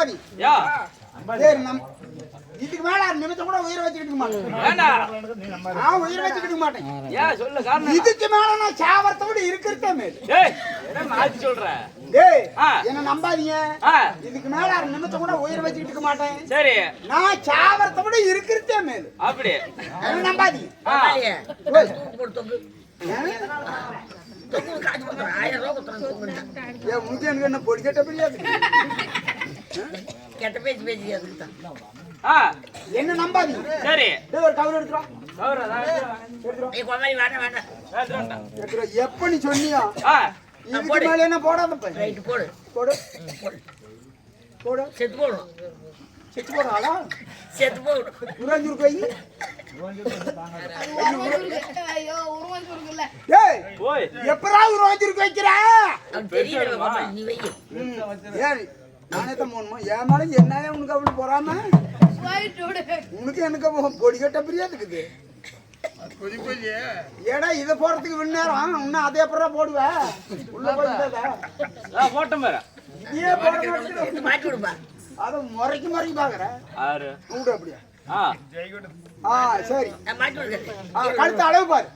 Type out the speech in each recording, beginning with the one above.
நம்பாதி யா. சரி நம் இதுக்கு மேல நிமிஷம் கூட உயிரை வச்சுக்கிட்டு மாட்டேன். நான் உயிரை வச்சுக்கிட்டு மாட்டேன். ஏன் சொல்லு காரணம் இதுக்கு மேல நான் சாவரத்தை விட இருக்கிறதே மேல். ஏய் என்ன டேய் நம்பாதீங்க. இதுக்கு மேல அரை நிமிஷம் கூட உயிரை வச்சுக்கிட்டு இருக்க மாட்டேன். சரி. நான் சாவரத்தை விட இருக்கிறதே மேல். அப்படி. என்ன நம்பாதீங்க. என்ன பொடி கட்ட பிரியாது கெட்ட பேச்சு பேசி அதுக்கு தான். ஆ என்ன நம்பாதீங்க சரி டேய் ஒரு கவர் எடுத்துறா கௌரவ தான் எடுத்துட்டு வா. ஏய், கோமாளி, வேண்டாம், வேண்டாம். எடுத்துட்டு வந்துட்டேன். எடுத்துறா எப்ப நீ சொன்னியா ஆ இதுக்கு போடு. மேல என்ன போடாத பையன் ரைட்டு, போடு. போடு போடு. போடு செத்து போடணும். செத்து போடாளா செத்து இருக்குல்ல டேய் போய் எப்படா உறைஞ்சிருக்கு வைக்கிற தெரியல, நீ வை. நானே தான் போகணுமா? என் மேல என்னவே உனக்கு அப்படி போறாம? போயிட்டு உனக்கு எனக்கு பொடி கட்ட பிரியாதுக்குது ஏடா இதை போறதுக்கு விண்ணேரம் இன்னும் அதே அப்புறம் போடுவ. உள்ள போயிட்டதா ஆ போட்டோம் பாரு. நீயே போட. இது மாட்டி விடுப்பா. அதை முறைக்கு முறைக்கு பாக்குற. ஆறு. விடு அப்படியே. ஆ. சரி. கழுத்து அளவு பாரு.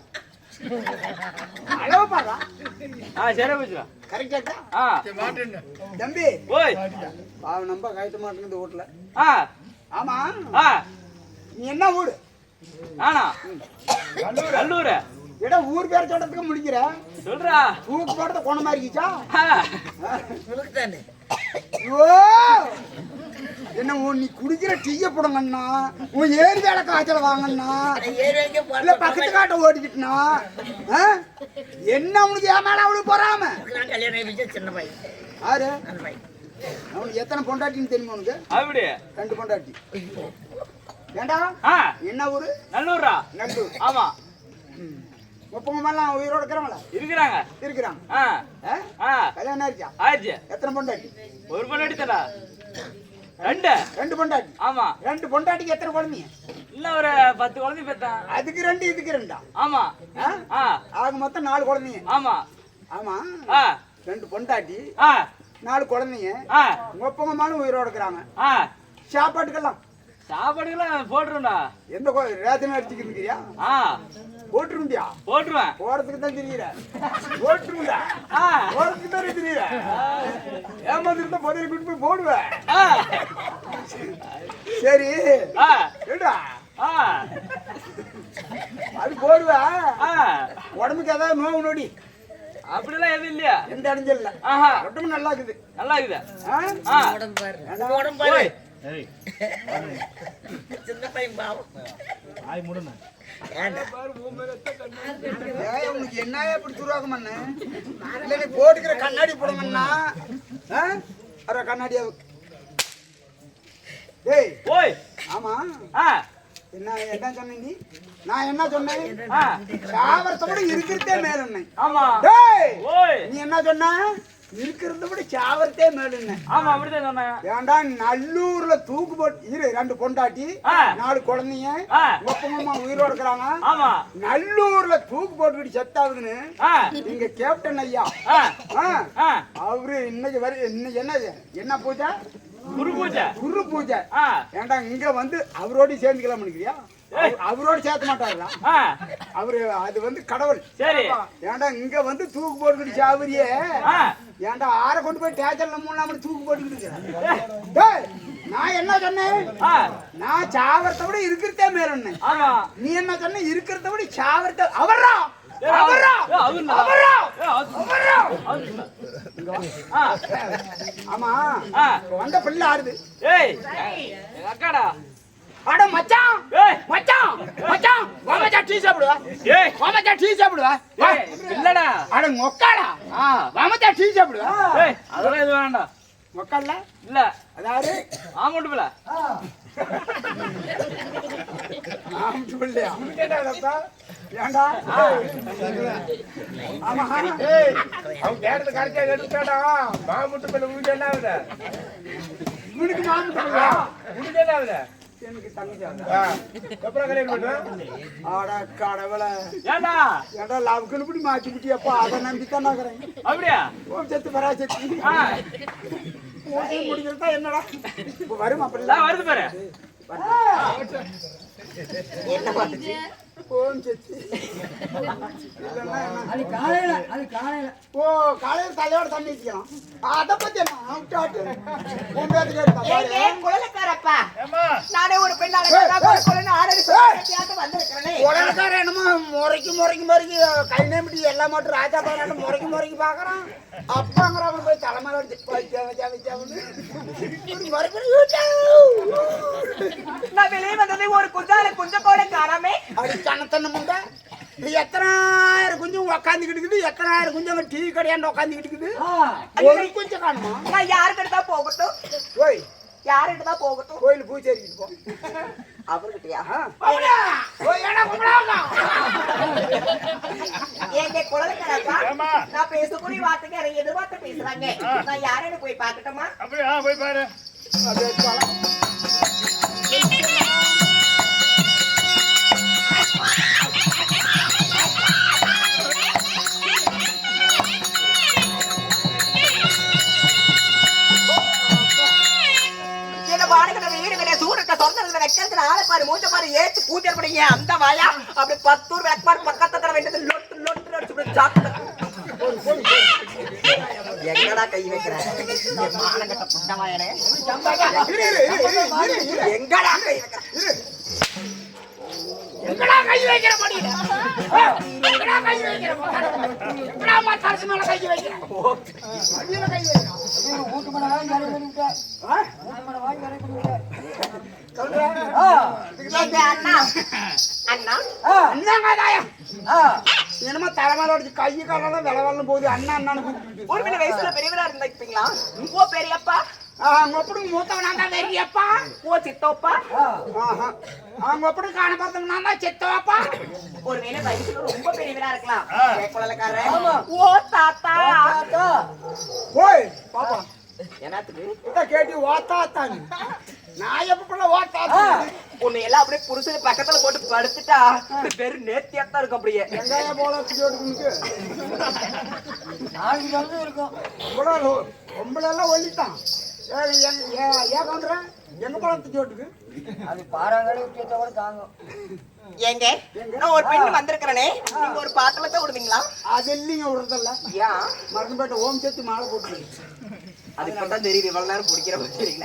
அளவு பாரா ஆ சரி போச்சுடா கரெக்டா ஆ தம்பி. போய் அவன் நம்ப கயத்த மாட்டேங்குது வீட்டுல ஆ. ஆமா. ஆ. நீ என்ன ஊரு? நானா? கல்லூர்? ஏடா ஊர் பேர் சொல்றதுக்கு முடிக்கிற? சொல்றா. தூக்கு போடுறத குணமா இருக்கிச்சா. ஓ என்ன உன் நீ குடிக்கிற டீய போடுங்கண்ணா. உன் ஏரி வேலை காய்ச்சல் வாங்கண்ணா. இல்ல. பக்கத்து காட்ட ஓடிக்கிட்டுனா ஆ? என்ன உனக்கு ஏன் மேல அவளுக்கு போறாம? கல்யாணம் ஆகி வச்ச சின்ன பையன். ஆறு அந்த பையன். அவனுக்கு எத்தனை பொண்டாட்டின்னு தெரியுமா உனக்கு? அப்படி ரெண்டு பொண்டாட்டி. ஏண்டா? ஆ. என்ன ஊரு? நல்லூர்ரா நல்லூர். ஆமா. முப்பங்க மேலாம் உயிரோட இருக்கிறவங்களா? இருக்கிறாங்க. இருக்கிறாங்க ஆ. ஆ? ஆ. கல்யாணம் ஆயிடுச்சா? ஆச்சு எத்தனை பொண்டாட்டி? ஒரு பண்ணி தடா ரெண்டு. ரெண்டு பொண்டாட்டி. ஆமா. ரெண்டு பொண்டாட்டிக்கு எத்தனை குழந்தைங்க? இன்னும் ஒரு பத்து குழந்தை பெத்தான் அதுக்கு ரெண்டு இதுக்கு ரெண்டா? ஆமா. ஆ? ஆ. ஆக மொத்தம் நாலு குழந்தைங்க. ஆமா. ஆமா. ரெண்டு பொண்டாட்டி நாலு குழந்தைங்க. மேலும் உயிரோட இருக்கிறாங்க சாப்பாட்டுக்கெல்லாம். சாப்பாடுக்கெல்லாம் போட்டுருண்டா எந்த ரேஷன் ஆ. போட்டுருந்தியா போட்டுருவேன். போறதுக்கு தான் தெரியுற. போட்டுருந்தா ஆ. போறதுக்கு தான் தெரியுற. ஏமாந்துருந்தா முதல்ல கூட்டு போய் போடுவேன். சரி. ஏடா அது போடுவேன். உடம்புக்கு ஏதாவது நோவு நொடி. அப்படிலாம் எதுவும் இல்லையா? எந்த அடைஞ்சல் இல்ல. ஆஹா. உடம்பு நல்லா இருக்குது நல்லா இருக்குதா ஆ? ஆ உடம்பு பாரு. உடம்பு பாரு. சின்ன பையன் பாவம். ஏய், உனக்கு என்ன இப்படி துருவாக்கம் பண்ண இல்ல நீ போட்டுக்கிற கண்ணாடி போடுங்கண்ணா. ஆ? அரை கண்ணாடியா டேய் ஓய். ஆமா. ஆ. என்ன என்ன சொன்ன நீ நான் என்ன சொன்னேன்? ஆ சாவரத்தை விட இருக்கிறதே மேலுன்னு. ஆமா. நீ என்ன சொன்ன? இருக்கிறத விட சாவரத்தே மேலுன்னு. ஆமா அப்படிதான் சொன்னேன். ஏன்டா நல்லூர்ல தூக்கு போட்டு இரு ரெண்டு பொண்டாட்டி. நாலு குழந்தைங்க ஆ. ஒப்பங்கம்மா உயிரோட இருக்கிறாங்க. ஆமா. நல்லூர்ல தூக்கு போட்டுக்கிட்டு செத்தாகுதுன்னு இங்க கேப்டன் ஐயா. அவரு இன்னைக்கு வரை இன்னைக்கு என்னது என்ன பூஜை? குரு பூஜை குரு பூஜை ஆ. ஏன்டா இங்க வந்து அவரோட சேர்ந்துக்கலாம் நினைக்கிறியா அவ- அவரோட சேர்த்த மாட்டாங்களா அவரு அது வந்து கடவுள். சரி. ஏன்டா இங்க வந்து தூக்கு போட்டுக்கிட்டு சாவரியே ஆ. ஏன்டா ஆற கொண்டு போய் டேச்சர்ல மூணு நாம தூக்கு போட்டுக்கிட்டு நான் என்ன சொன்னேன்? நான் சாவரத்தை விட இருக்கிறதே மேலன்னு நீ என்ன சொன்ன? இருக்கிறத விட சாவரத்தை அவருண்ணா. அவர்ரா! ஏய், அவரு- ஆ ஆமா. வந்த பிள்ளை ஆடுது ஏய். எங்க அக்காடா. அட மச்சான். ஏய். மச்சான். மச்சான். வா மச்சான் டீ சாப்பிடுவா? ஏய். வா மச்சான் டீ சாப்பிடுவா? இல்லடா. அட மொக்காடா. ஆ. வா மச்சான் டீ சாப்பிடுவா? ஏய் அதெல்லாம் எதுவும் வேண்டாம் மொக்கல்ல இல்ல. அதாவது ஆமாட்டு பிள்ளை. ஆம் சொல்லியா ஏண்டா? ஆமா. ஏய், அவன் கேட்டது கரெக்டா எடுத்துட்டாடா மாமுட்டு மேல உனக்கு என்ன ஆகுது? உனக்கு என்ன ஆகுது? எனக்கு தங்கச்சி ஆகுது. ஆ, எப்பறம் கல்யாணம் அட கடவுளே. ஏண்டா? ஏண்டா லவ்க்குன்னு இப்படி மாத்தி விட்டியப்பா அதை நம்பி தான் நாக்குறேன் அப்படியா? ஓம் சத்து ஆ. மூட்டையும் முடிக்கிறதா என்னடா? இப்ப வரும் அப்படி வருது பாரு. என்ன பண்ணுச்சு போன் செத்து அது காலையில அது காலையில. ஓ காலையில் தலையோட தண்ணி வச்சுக்கலாம் அதை பத்தி என்ன. குழந்தைக்காரப்பா நானே ஒரு பெண்ணால ஏய், ஏய். குழந்தை ஆறடி சொல்லி வந்திருக்கிறேனே உடனே என்னமோ முறைக்கு முறைக்கு முறைக்கு கை நேமிட்டி எல்லாம் மட்டும் ராஜா பாராட்டு முறைக்கு முறைக்கு பாக்குறான். அப்பாங்கிறவங்க போய் தலைமையில நான் வெளியே வந்தது ஒரு குஞ்சால குஞ்ச கூட காணாமே அப்படி கணத்தன்னு முண்டை இது எத்தனாயிரம் குஞ்சம் உக்காந்துக்கிட்டு எத்தனாயிரம் குஞ்சம் டீ கடையாண்டு உக்காந்துக்கிட்டு ஒரு குஞ்சம் காணுமா? நான் யாருக்கிட்ட தான் போகட்டும்? ஓய். யாருக்கிட்ட தான் போகட்டும்? கோயில் பூச்சேரிக்கிட்டு போ. அவர்கிட்டயா நான் பேசக்கூடிய வார்த்தைக்கு அதை எதிர்பார்த்து பேசுறாங்க? நான் யாருன்னு போய் பார்க்கட்டுமா? அப்படியா போய் பாரு. அப்படியே ஆளை பாரு மூஞ்ச பாரு ஏத்து கூத்தியப்படிங்க அந்த வாயா அப்படி பத்தூர் விளக்குமாறு பக்கத்துல வேண்டியது லொட்டு லொட்டு அடிச்சு சாப்பிட்டு எங்கடா கை வைக்கிற மானங்கட்ட புண்டவாயனே இரு, இரு, இரு, இரு, இரு, இரு. எங்கடா கை வைக்கிற எங்கடா கை வைக்கிற படியில? ஆ, எங்கடா கை வைக்கிற மச்சான்? எங்கடா மச்சான் மேல கை வைக்கிற? அடியில கை வைக்கிற. வீட்டு மேல வாங்கி கரை பண்ணி விட்டேன் ஆ? வீட்டு மேல வாங்கி கரை பண்ணி விட்டேன் சொல்றா? எங்க அண்ணா அண்ணா அண்ணாங்க தாயா. என்னமோ தலைமையில அடிச்சு கை காலெல்லாம் வில வரலும் போகுது. அண்ணா அண்ணான்னு கூப்பிட்டு ஒரு வயசுல பெரியவரா இருந்திருப்பீங்களா ஓ பெரியப்பா? அவங்க எப்படி மூத்தவன் தான் ஓ சித்தோப்பா. அவங்க எப்படி காண பார்த்தவன் நான் தான் செத்தவாப்பா ஒருவேளை வயசுல ரொம்ப பெரியவரா இருக்கலாம். குழந்தைக்காரன்? ஓ தாத்தா. ஓய் பாப்பா என்னத்துக்கு? கேட்டி ஓத்தாத்தாங்க நான் எப்ப உன்னை எல்லாம் அப்படியே புருஷன் பக்கத்துல போட்டு படுத்துட்டா. வெறும் நேர்த்தியா தான் இருக்கும் அப்படியே. வெங்காய போல எடுக்கணுக்கு நாளைக்கு வந்து இருக்கும். இவ்வளோ பொம்பளை எல்லாம் ஒல்லிட்டான் ஏன் ஏன் கவுண்டர எங்க பழத்து சோட்டுக்கு அது பாறாங்கடை கூட தாங்கும். ஏங்க நான் ஒரு பெண் வந்திருக்கிறேனே. நீங்க ஒரு தான் விடுவீங்களா அது இல்லைங்க விடுறதில்ல ஏன்? மறந்துபேட்டை ஓம் சேர்த்து மாலை போட்டு அது இப்பதான் தெரியுது இவ்வளவு நேரம் பிடிக்கிற மாதிரி தெரியல